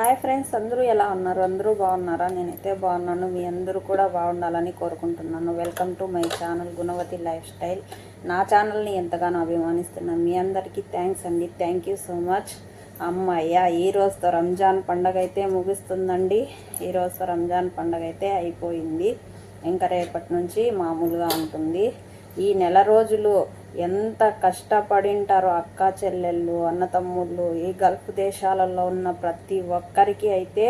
Hi friends అందరూ ఎలా ఉన్నారు? అందరూ బాగున్నారా? నేనైతే బాగున్నాను. మీ అందరూ కూడా బాగుండాలని కోరుకుంటున్నాను. Welcome to my channel Gunavathi lifestyle నా ఛానల్ని ఎంతగానో అభిమానిస్తున్నాను మీ అందరికీ థ్యాంక్స్ అండి. థ్యాంక్ యూ సో మచ్ అమ్మయ్య ఈ రోజుతో రంజాన్ పండగ అయితే ముగుస్తుందండి. ఈ రంజాన్ పండగ అయితే అయిపోయింది. ఇంకా రేపటి నుంచి మామూలుగా ఉంటుంది. ఈ నెల రోజులు ఎంత కష్టపడింటారో అక్క చెల్లెళ్ళు అన్నతమ్ముళ్ళు ఈ గల్ఫ్ దేశాలలో ఉన్న ప్రతి ఒక్కరికి అయితే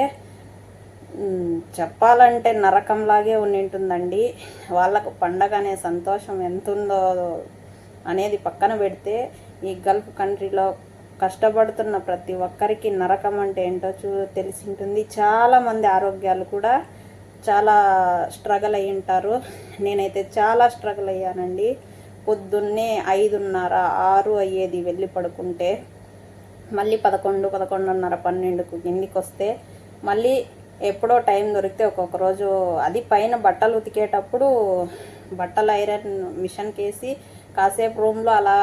చెప్పాలంటే నరకంలాగే ఉండింటుందండి. వాళ్ళకు పండగ అనే సంతోషం ఎంత ఉందో అనేది పక్కన పెడితే ఈ గల్ఫ్ కంట్రీలో కష్టపడుతున్న ప్రతి ఒక్కరికి నరకం అంటే ఏంటో చూ తెలిసి ఉంటుంది చాలామంది ఆరోగ్యాలు కూడా చాలా స్ట్రగుల్ అయ్యి ఉంటారు నేనైతే చాలా స్ట్రగుల్ అయ్యానండి. పొద్దున్నే ఐదున్నర ఆరు అయ్యేది వెళ్ళి పడుకుంటే మళ్ళీ పదకొండు పదకొండున్నర పన్నెండుకు కిందికి వస్తే మళ్ళీ ఎప్పుడో టైం దొరికితే ఒక్కొక్క రోజు అది పైన బట్టలు ఉతికేటప్పుడు బట్టలు ఐరన్ మిషన్కి వేసి కాసేపు రూమ్లో అలా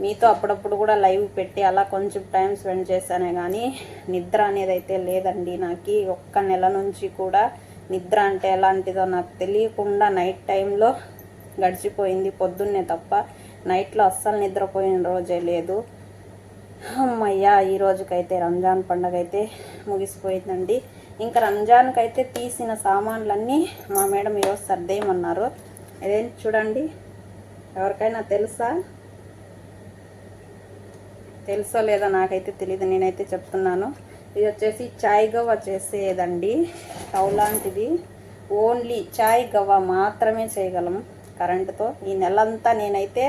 మీతో అప్పుడప్పుడు కూడా లైవ్ పెట్టి అలా కొంచెం టైం స్పెండ్ చేశానే కానీ నిద్ర అనేది అయితే లేదండి. నాకు ఒక్క నెల నుంచి కూడా నిద్ర అంటే ఎలాంటిదో నాకు తెలియకుండా నైట్ టైంలో గడిచిపోయింది పొద్దున్నే తప్ప. నైట్లో అస్సలు నిద్రపోయిన రోజే లేదు. అమ్మయ్యా ఈ రోజుకైతే రంజాన్ పండగ అయితే ముగిసిపోయిందండి. ఇంకా రంజాన్కి అయితే తీసిన సామాన్లన్నీ మా మేడం ఈరోజు సర్దేయమన్నారు. అదేంటి చూడండి ఎవరికైనా తెలుసా? తెలుసో లేదో నాకైతే తెలియదు నేనైతే చెప్తున్నాను. ఇది వచ్చేసి చాయ్ గవ్వ చేసేదండి. స్టవ్ లాంటిది. ఓన్లీ చాయ్ గవ్వ మాత్రమే చేయగలం. కరెంటుతో ఈ నెలంతా నేనైతే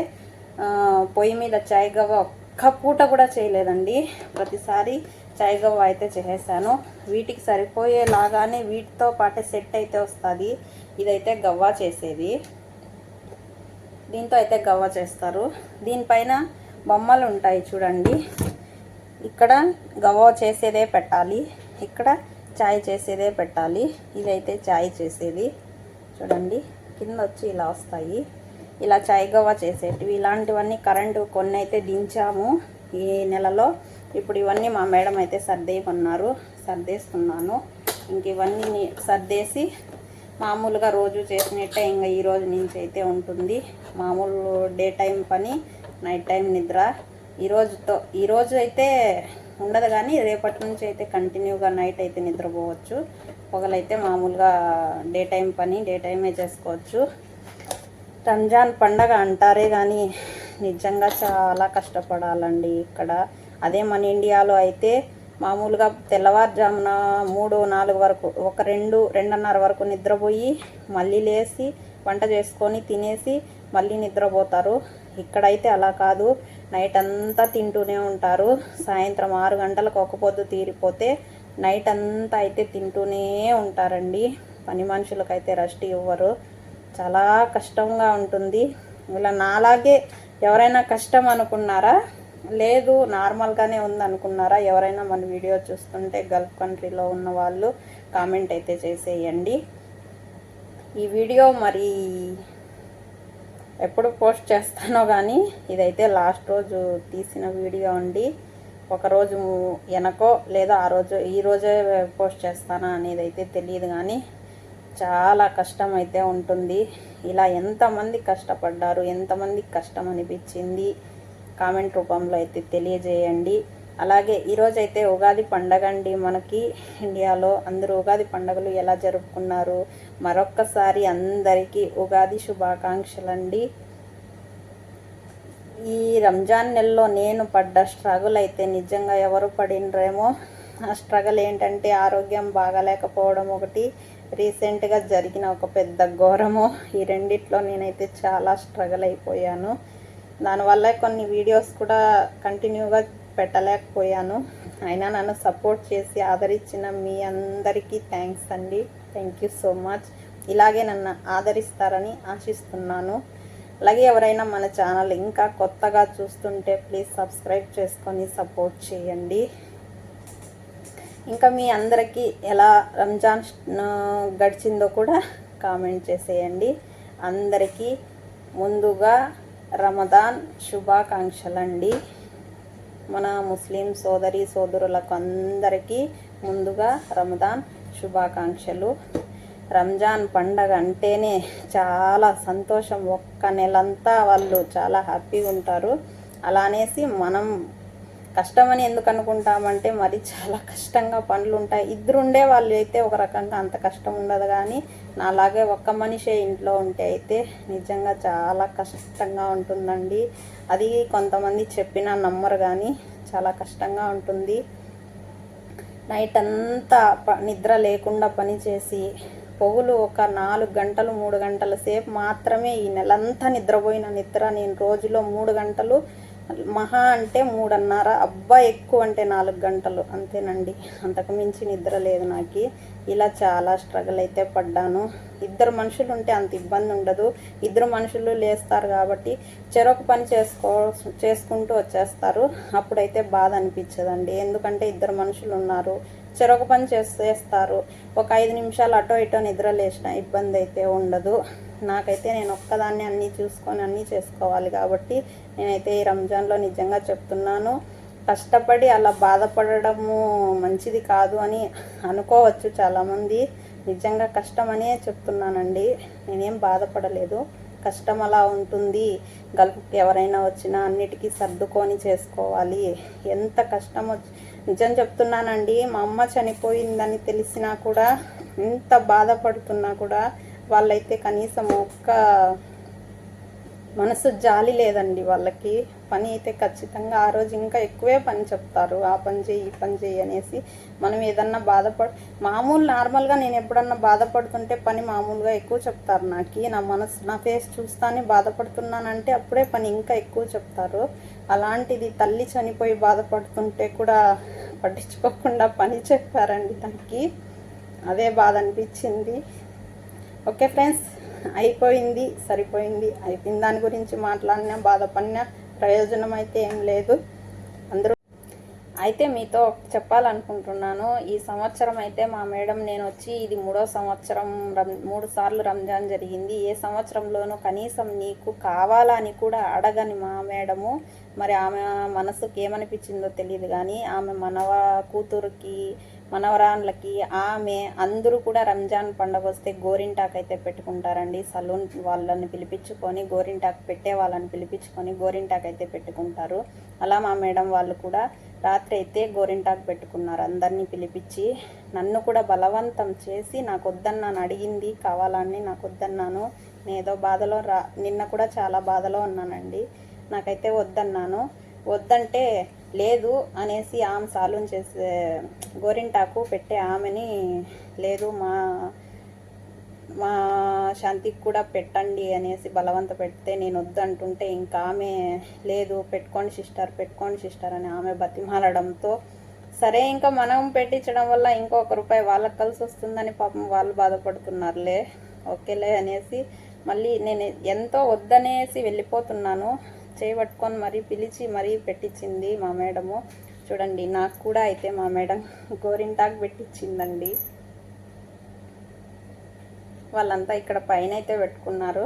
పొయ్యి మీద చాయ్ గవ్వ ఒక్క పూట కూడా చేయలేదండి. ప్రతిసారి చాయ్ గవ్వ అయితే చేసేసాను. వీటికి సరిపోయేలాగానే వీటితో పాటే సెట్ అయితే వస్తుంది. ఇదైతే గవ్వ చేసేది. దీంతో అయితే గవ్వ చేస్తారు. దీనిపైన బొమ్మలు ఉంటాయి చూడండి. ఇక్కడ గవ్వ చేసేదే పెట్టాలి. ఇక్కడ చాయ్ చేసేదే పెట్టాలి. ఇదైతే చాయ్ చేసేది. చూడండి. కింద వచ్చి ఇలా వస్తాయి. ఇలా చాయ్ చేసేటివి. ఇలాంటివన్నీ కరెంటు కొన్ని అయితే దించాము ఈ నెలలో. ఇప్పుడు ఇవన్నీ మా మేడం అయితే సర్దేయమన్నారు. సర్దేస్తున్నాను. ఇంక ఇవన్నీ సర్దేసి మామూలుగా రోజు చేసినట్టే ఇంకా ఈ రోజు నుంచి అయితే ఉంటుంది. మామూలు డే టైం పని నైట్ టైం నిద్ర. ఈరోజుతో ఈరోజు అయితే ఉండదు కానీ రేపటి నుంచి అయితే కంటిన్యూగా నైట్ అయితే నిద్రపోవచ్చు. పొగలైతే మామూలుగా డే టైం పని డే టైమే చేసుకోవచ్చు. రంజాన్ పండగ అంటారే కానీ నిజంగా చాలా కష్టపడాలండి ఇక్కడ. అదే మన ఇండియాలో అయితే మామూలుగా తెల్లవారుజామున మూడు నాలుగు వరకు ఒక రెండు రెండున్నర వరకు నిద్రపోయి మళ్ళీ లేచి వంట చేసుకొని తినేసి మళ్ళీ నిద్రపోతారు. ఇక్కడైతే అలా కాదు. నైట్ అంతా తింటూనే ఉంటారు. సాయంత్రం ఆరు గంటలకు ఒక పొద్దు తీరిపోతే నైట్ అంతా అయితే తింటూనే ఉంటారండి. పని మనుషులకైతే రెస్ట్ ఇవ్వరు. చాలా కష్టంగా ఉంటుంది. ఇలా నాలాగే ఎవరైనా కష్టం అనుకున్నారా? లేదు నార్మల్గానే ఉంది అనుకున్నారా ఎవరైనా మన వీడియో చూస్తుంటే గల్ఫ్ కంట్రీలో ఉన్న వాళ్ళు కామెంట్ అయితే చేసేయండి. ఈ వీడియో మరి ఎప్పుడు పోస్ట్ చేస్తానో కానీ ఇదైతే లాస్ట్ రోజు తీసిన వీడియో అండి. ఒకరోజు వెనకో లేదా ఆ రోజు ఈ రోజే పోస్ట్ చేస్తానా అనేది అయితే తెలియదు కానీ చాలా కష్టం అయితే ఉంటుంది. ఇలా ఎంతమంది కష్టపడ్డారు ఎంతమందికి కష్టం అనిపించింది కామెంట్ రూపంలో అయితే తెలియజేయండి. అలాగే ఈరోజు అయితే ఉగాది పండగ అండి మనకి ఇండియాలో. అందరూ ఉగాది పండగలు ఎలా జరుపుకున్నారు? మరొక్కసారి అందరికీ ఉగాది శుభాకాంక్షలు అండి ఈ రంజాన్ నెలలో నేను పడ్డ స్ట్రగుల్ అయితే నిజంగా ఎవరు పడినరేమో. ఆ స్ట్రగుల్ ఏంటంటే ఆరోగ్యం బాగాలేకపోవడం ఒకటి. రీసెంట్గా జరిగిన ఒక పెద్ద ఘోరము. ఈ రెండిట్లో నేనైతే చాలా స్ట్రగుల్ అయిపోయాను. దానివల్ల కొన్ని వీడియోస్ కూడా కంటిన్యూగా పెట్టలేకపోయాను. అయినా నన్ను సపోర్ట్ చేసి ఆదరించిన మీ అందరికీ థ్యాంక్స్ అండి. థ్యాంక్ యూ సో మచ్ ఇలాగే నన్ను ఆదరిస్తారని ఆశిస్తున్నాను. అలాగే ఎవరైనా మన ఛానల్ ఇంకా కొత్తగా చూస్తుంటే ప్లీజ్ సబ్స్క్రైబ్ చేసుకొని సపోర్ట్ చేయండి. ఇంకా మీ అందరికీ ఎలా రంజాన్ గడిచిందో కూడా కామెంట్ చేసేయండి. అందరికీ ముందుగా రమదాన్ శుభాకాంక్షలండి. మన ముస్లిం సోదరి సోదరులకు అందరికీ ముందుగా రమదాన్ శుభాకాంక్షలు. రంజాన్ పండగ అంటేనే చాలా సంతోషం. ఒక్క నెలంతా వాళ్ళు చాలా హ్యాపీగా ఉంటారు. అలానేసి మనం కష్టమని ఎందుకు అనుకుంటామంటే మరి చాలా కష్టంగా పనులు ఉంటాయి. ఇద్దరుండే వాళ్ళు అయితే ఒక రకంగా అంత కష్టం ఉండదు కానీ నాలాగే ఒక్క మనిషే ఇంట్లో ఉంటే అయితే నిజంగా చాలా కష్టంగా ఉంటుందండి. అది కొంతమంది చెప్పినా నమ్మరు కానీ చాలా కష్టంగా ఉంటుంది. నైట్ అంతా ప- నిద్ర లేకుండా పని చేసి పొగులు ఒక నాలుగు గంటలు మూడు గంటల సేపు మాత్రమే ఈ నెలంతా నిద్రపోయిన నిద్ర. నేను రోజులో మూడు గంటలు మహా అంటే మూడున్నర అబ్బా ఎక్కువ అంటే నాలుగు గంటలు అంతేనండి. అంతకు మించి నిద్ర లేదు నాకు. ఇలా చాలా స్ట్రగుల్ అయితే పడ్డాను. ఇద్దరు మనుషులు ఉంటే అంత ఇబ్బంది ఉండదు. ఇద్దరు మనుషులు లేస్తారు కాబట్టి చెరొక పని చేసుకో చేసుకుంటూ వచ్చేస్తారు. అప్పుడైతే బాధ అనిపించదండి. ఎందుకంటే ఇద్దరు మనుషులు ఉన్నారు. చెరొక పని చేసేస్తారు. ఒక ఐదు నిమిషాలు అటో ఇటో నిద్ర లేచిన ఇబ్బంది అయితే ఉండదు. నాకైతే నేను ఒక్కదాన్ని అన్నీ చూసుకొని అన్నీ చేసుకోవాలి కాబట్టి నేనైతే ఈ రంజాన్లో నిజంగా చెప్తున్నాను. కష్టపడి అలా బాధపడడము మంచిది కాదు అని అనుకోవచ్చు చాలామంది. నిజంగా కష్టమనే చెప్తున్నానండి. నేనేం బాధపడలేదు. కష్టం అలా ఉంటుంది. గల్పుకి ఎవరైనా వచ్చినా అన్నిటికీ సర్దుకొని చేసుకోవాలి. ఎంత కష్టం వచ్చి నిజం చెప్తున్నానండి. మా అమ్మ చనిపోయిందని తెలిసినా కూడా ఎంత బాధపడుతున్నా కూడా వాళ్ళైతే కనీసం ఒక్క మనసు జాలి లేదండి వాళ్ళకి. పని అయితే ఖచ్చితంగా ఆ రోజు ఇంకా ఎక్కువే పని చెప్తారు. ఆ పని చేయి ఈ పని చేయి అనేసి మనం ఏదన్నా బాధపడ మామూలు నార్మల్గా నేను ఎప్పుడన్నా బాధపడుతుంటే పని మామూలుగా ఎక్కువ చెప్తారు నాకు. నా మనసు నా ఫేస్ చూస్తానే బాధపడుతున్నానంటే అప్పుడే పని ఇంకా ఎక్కువ చెప్తారు. అలాంటిది తల్లి చనిపోయి బాధపడుతుంటే కూడా పట్టించుకోకుండా పని చెప్పారండి దానికి అదే బాధ అనిపించింది. ఓకే ఫ్రెండ్స్ అయిపోయింది సరిపోయింది అయిపోయింది దాని గురించి మాట్లాడినా బాధపడినా ప్రయోజనం అయితే ఏం లేదు. అందరూ అయితే మీతో చెప్పాలనుకుంటున్నాను ఈ సంవత్సరం అయితే మా మేడం నేను వచ్చి ఇది మూడో సంవత్సరం రం మూడు సార్లు రంజాన్ జరిగింది. ఏ సంవత్సరంలోనూ కనీసం నీకు కావాలని కూడా అడగని మా మేడము మరి ఆమె మనసుకి ఏమనిపించిందో తెలియదు కానీ ఆమె మనవ కూతురికి మనవరాన్లకి ఆమె అందరూ కూడా రంజాన్ పండగ వస్తే గోరింటాకు అయితే పెట్టుకుంటారండి. సలూన్ వాళ్ళని పిలిపించుకొని గోరింటాకు పెట్టే వాళ్ళని పిలిపించుకొని గోరింటాకు అయితే పెట్టుకుంటారు. అలా మా మేడం వాళ్ళు కూడా రాత్రి అయితే గోరింటాకు పెట్టుకున్నారు. అందరినీ పిలిపించి నన్ను కూడా బలవంతం చేసి నాకు వద్దన్నాను అడిగింది కావాలని నాకు వద్దన్నాను నేను ఏదో బాధలో రా నిన్న కూడా చాలా బాధలో ఉన్నానండి. నాకైతే వద్దన్నాను. వద్దంటే లేదు అనేసి ఆమె సాలూన్ చేసే గోరింటాకు పెట్టే ఆమెని లేదు మా మా శాంతికి కూడా పెట్టండి అనేసి బలవంత పెడితే నేను వద్దంటుంటే ఇంకా ఆమె లేదు పెట్టుకోండి సిస్టర్ పెట్టుకోండి సిస్టర్ అని ఆమె బతిమాలడంతో సరే ఇంకా మనం పెట్టించడం వల్ల ఇంకొక రూపాయి వాళ్ళకి కలిసి వస్తుందని పాపం వాళ్ళు బాధపడుతున్నారులే ఓకేలే అనేసి మళ్ళీ నేను ఎంతో వద్దనేసి వెళ్ళిపోతున్నాను. చేయబట్టుకొని మరీ పిలిచి మరీ పెట్టించింది మా మేడము. చూడండి నాకు కూడా అయితే మా మేడం గోరింటాకు పెట్టించిందండి. వాళ్ళంతా ఇక్కడ పైన అయితే పెట్టుకున్నారు.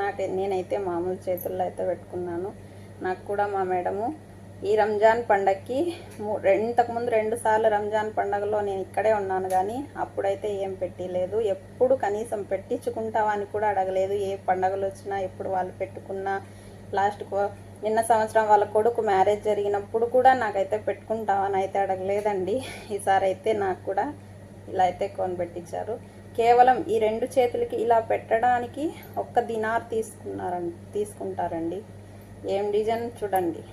నాకు నేనైతే మామూలు చేతుల్లో అయితే పెట్టుకున్నాను. నాకు కూడా మా మేడము ఈ రంజాన్ పండగకి మూ ఇంతకుముందు రెండు సార్లు రంజాన్ పండగలో నేను ఇక్కడే ఉన్నాను కానీ అప్పుడైతే ఏం పెట్టలేదు. ఎప్పుడు కనీసం పెట్టించుకుంటావా అని కూడా అడగలేదు. ఏ పండగలు వచ్చినా ఎప్పుడు వాళ్ళు పెట్టుకున్నా లాస్ట్ నిన్న సంవత్సరం వాళ్ళ కొడుకు మ్యారేజ్ జరిగినప్పుడు కూడా నాకైతే పెట్టుకుంటామని అని అయితే అడగలేదండి. ఈసారి అయితే నాకు కూడా ఇలా అయితే కొని పెట్టించారు. కేవలం ఈ రెండు చేతులకి ఇలా పెట్టడానికి ఒక్క దినార్ తీసుకున్నారండి తీసుకుంటారండి. ఏం డిజైన్ చూడండి.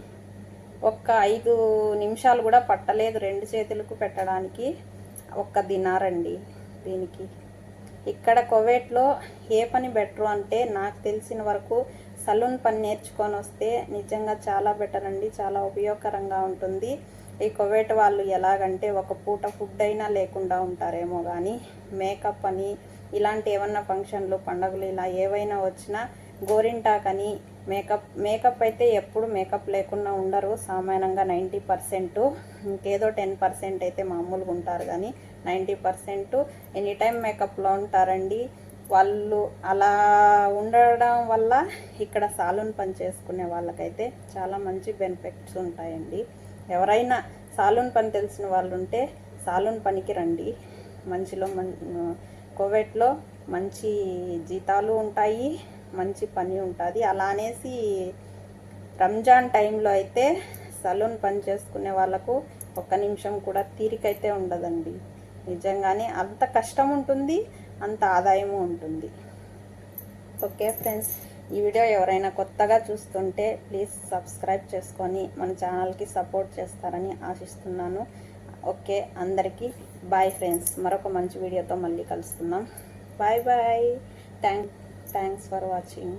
ఒక్క ఐదు నిమిషాలు కూడా పట్టలేదు రెండు చేతులకు పెట్టడానికి ఒక్క దినారండి దీనికి. ఇక్కడ కొవేట్లో ఏ పని బెటరు అంటే నాకు తెలిసిన వరకు సలూన్ పని నేర్చుకొని వస్తే నిజంగా చాలా బెటర్ అండి చాలా ఉపయోగకరంగా ఉంటుంది. ఈ కువైట్ వాళ్ళు ఎలాగంటే ఒక పూట ఫుడ్ అయినా లేకుండా ఉంటారేమో కానీ మేకప్ అని ఇలాంటి ఏమన్నా ఫంక్షన్లు పండుగలు ఇలా ఏవైనా వచ్చినా గోరింటాక్ అని మేకప్ మేకప్ అయితే ఎప్పుడు మేకప్ లేకుండా ఉండరు సామాన్యంగా నైంటీ పర్సెంట్ ఇంకేదో టెన్ పర్సెంట్ అయితే మామూలుగా ఉంటారు కానీ నైంటీ పర్సెంట్. ఎనీ టైం మేకప్లో ఉంటారండి. వాళ్ళు అలా ఉండడం వల్ల ఇక్కడ సాలూన్ పని చేసుకునే వాళ్ళకైతే చాలా మంచి బెనిఫిట్స్ ఉంటాయండి. ఎవరైనా సాలూన్ పని తెలిసిన వాళ్ళు ఉంటే సాలూన్ పనికి రండి. మంచిలో మం కోవిడ్లో మంచి జీతాలు ఉంటాయి మంచి పని ఉంటుంది. అలా అనేసి రంజాన్ టైంలో అయితే సలూన్ పని చేసుకునే వాళ్ళకు ఒక్క నిమిషం కూడా తీరికైతే ఉండదండి. నిజంగానే అంత కష్టం ఉంటుంది. అంత ఆదాయము ఉంటుంది. ఓకే ఫ్రెండ్స్ ఈ వీడియో ఎవరైనా కొత్తగా చూస్తుంటే ప్లీజ్ సబ్స్క్రైబ్ చేసుకొని మన ఛానల్కి సపోర్ట్ చేస్తారని ఆశిస్తున్నాను. ఓకే అందరికీ బాయ్ ఫ్రెండ్స్. మరొక మంచి వీడియోతో మళ్ళీ కలుసుకుందాం. Bye bye. Thank thanks for watching.